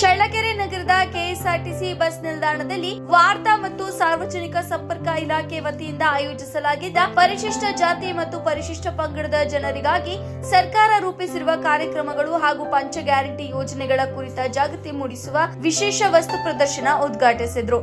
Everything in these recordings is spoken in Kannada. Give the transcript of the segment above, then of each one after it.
ಚಳ್ಳಕೆರೆ ನಗರದ ಕೆಎಸ್ಆರ್ಟಿಸಿ ಬಸ್ ನಿಲ್ದಾಣದಲ್ಲಿ ವಾರ್ತಾ ಮತ್ತು ಸಾರ್ವಜನಿಕ ಸಂಪರ್ಕ ಇಲಾಖೆ ವತಿಯಿಂದ ಆಯೋಜಿಸಲಾಗಿದ್ದ ಪರಿಶಿಷ್ಟ ಜಾತಿ ಮತ್ತು ಪರಿಶಿಷ್ಟ ಪಂಗಡದ ಜನರಿಗಾಗಿ ಸರ್ಕಾರ ರೂಪಿಸಿರುವ ಕಾರ್ಯಕ್ರಮಗಳು ಹಾಗೂ ಪಂಚ ಗ್ಯಾರಂಟಿ ಯೋಜನೆಗಳ ಕುರಿತ ಜಾಗೃತಿ ಮೂಡಿಸುವ ವಿಶೇಷ ವಸ್ತು ಪ್ರದರ್ಶನ ಉದ್ಘಾಟಿಸಿದ್ರು.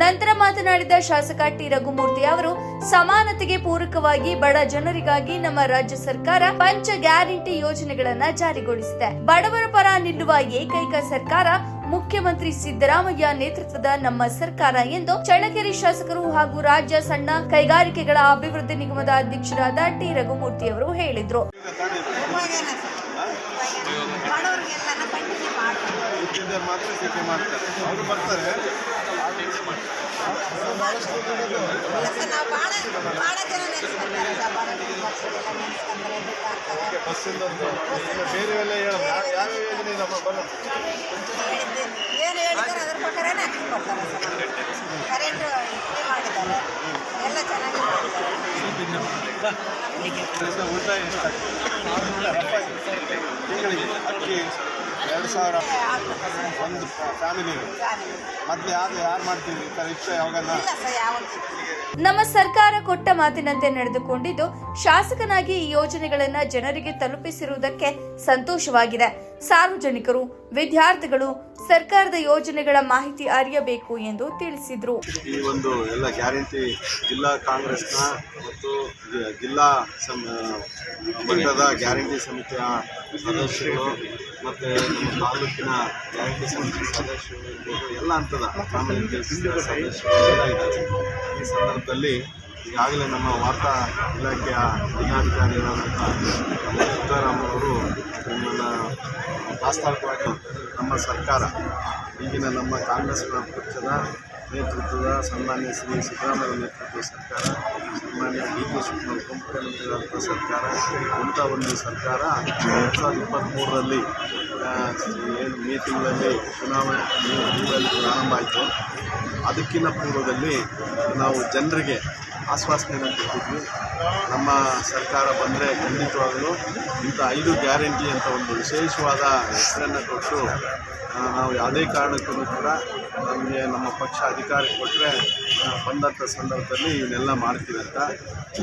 ನಂತರ ಮಾತನಾಡಿದ ಶಾಸಕ ಟಿ ರಘುಮೂರ್ತಿ ಅವರು, ಸಮಾನತೆಗೆ ಪೂರಕವಾಗಿ ಬಡ ಜನರಿಗಾಗಿ ನಮ್ಮ ರಾಜ್ಯ ಸರ್ಕಾರ ಪಂಚ ಗ್ಯಾರಂಟಿ ಯೋಜನೆಗಳನ್ನ ಜಾರಿಗೊಳಿಸಿದೆ. ಬಡವರ ಪರ ನಿಲ್ಲುವ ಏಕೈಕ ಸರ್ಕಾರ ಮುಖ್ಯಮಂತ್ರಿ ಸಿದ್ದರಾಮಯ್ಯ ನೇತೃತ್ವದ ನಮ್ಮ ಸರ್ಕಾರ ಎಂದು ಚಳ್ಳಕೆರೆ ಶಾಸಕರು ಹಾಗೂ ರಾಜ್ಯ ಸಣ್ಣ ಕೈಗಾರಿಕೆಗಳ ಅಭಿವೃದ್ಧಿ ನಿಗಮದ ಅಧ್ಯಕ್ಷರಾದ ಟಿ ರಘುಮೂರ್ತಿ ಅವರು ಹೇಳಿದ್ರು. ಹುಟ್ಟಿದ್ದವ್ರು ಮಾತ್ರ ಸೇವೆ ಮಾಡ್ತಾರೆ. ಅವರು ಬರ್ತಾರೆ. ಬಸ್ಸಿಂದ ಬೇರೆ ಎಲ್ಲ ಹೇಳೋದು ಯಾವ ಯೋಜನೆ ಬರೋದು ಏನು ಹೇಳಿದ್ದಾರೆ ಅದ್ರ ಪ್ರಕಾರನೇ ಹಾಕಿ ಕೊಡ್ತಾರೆ ಸರ್. ಕರೆಂಟು ಮಾಡಿದ್ದಾರೆ. ಎಲ್ಲ ಚೆನ್ನಾಗಿ ಉಳಿತಾಯ ಸಾವಿರ. ಒಂದು ಫ್ಯಾಮಿಲಿಗೆ ಫ್ಯಾಮಿಲಿ. ಮೊದಲು ಯಾರು ಯಾರು ಮಾಡ್ತೀವಿ ಯಾವತ್ತೂ ನಮ್ಮ ಸರ್ಕಾರ ಕೊಟ್ಟ ಮಾತಿನಂತೆ ನಡೆದುಕೊಂಡಿದ್ದು ಶಾಸಕನಾಗಿ ಈ ಯೋಜನೆಗಳನ್ನ ಜನರಿಗೆ ತಲುಪಿಸಿರುವುದಕ್ಕೆ ಸಂತೋಷವಾಗಿದೆ. ಸಾರ್ವಜನಿಕರು, ವಿದ್ಯಾರ್ಥಿಗಳು ಸರ್ಕಾರದ ಯೋಜನೆಗಳ ಮಾಹಿತಿ ಅರಿಯಬೇಕು ಎಂದು ತಿಳಿಸಿದರು. ಈ ಒಂದು ಎಲ್ಲ ಗ್ಯಾರಂಟಿ ಜಿಲ್ಲಾ ಕಾಂಗ್ರೆಸ್ನ ಮತ್ತು ಜಿಲ್ಲಾ ಮಟ್ಟದ ಗ್ಯಾರಂಟಿ ಸಮಿತಿಯ ಸದಸ್ಯರು ಮತ್ತು ನಮ್ಮ ತಾಲೂಕಿನ ಗ್ಯಾರಂಟಿ ಸಮಿತಿ ಸದಸ್ಯರು ಎಲ್ಲ ಹಂತದ ಸದಸ್ಯರು ಈ ಸಂದರ್ಭದಲ್ಲಿ ಈಗಾಗಲೇ ನಮ್ಮ ವಾರ್ತಾ ಇಲಾಖೆಯ ಜಿಲ್ಲಾಧಿಕಾರಿಗಳಾದಂಥ ಅವರು ವಾಸ್ತವಿಕವಾಗಿ ನಮ್ಮ ಸರ್ಕಾರ, ಈಗಿನ ನಮ್ಮ ಕಾಂಗ್ರೆಸ್ ಪಕ್ಷದ ನೇತೃತ್ವದ ಸನ್ಮಾನ್ಯ ಶ್ರೀ ಸಿದ್ದರಾಮಯ್ಯ ನೇತೃತ್ವದ ಸರ್ಕಾರ, ಸನ್ಮಾನ್ಯ ಡಿ ಕೆ ಶಿವಕುಮಾರ್ ಮುಖ್ಯಮಂತ್ರಿಗಳಂಥ ಸರ್ಕಾರ, ಇಂಥ ಒಂದು ಸರ್ಕಾರ ಎರಡು ಸಾವಿರದ ಇಪ್ಪತ್ತ್ಮೂರರಲ್ಲಿ ಏನು ಮೇ ತಿಂಗಳಲ್ಲಿ ಚುನಾವಣೆ ಪ್ರಾರಂಭ ಆಯಿತು. ಅದಕ್ಕಿಂತ ಪೂರ್ವದಲ್ಲಿ ನಾವು ಜನರಿಗೆ ಆಶ್ವಾಸನೆಯನ್ನು ಕೊಟ್ಟಿದ್ವಿ ನಮ್ಮ ಸರ್ಕಾರ ಬಂದರೆ ಖಂಡಿತವಾಗಲೂ ಇಂಥ ಐದು ಗ್ಯಾರಂಟಿ ಅಂತ ಒಂದು ವಿಶೇಷವಾದ ಹೆಸರನ್ನು ಕೊಟ್ಟು ನಾವು ಯಾವುದೇ ಕಾರಣಕ್ಕೂ ಕೂಡ ನಮಗೆ ನಮ್ಮ ಪಕ್ಷ ಅಧಿಕಾರಕ್ಕೆ ಕೊಟ್ಟರೆ ಬಂದಂಥ ಸಂದರ್ಭದಲ್ಲಿ ಇವನ್ನೆಲ್ಲ ಮಾಡ್ತೀವಿ ಅಂತ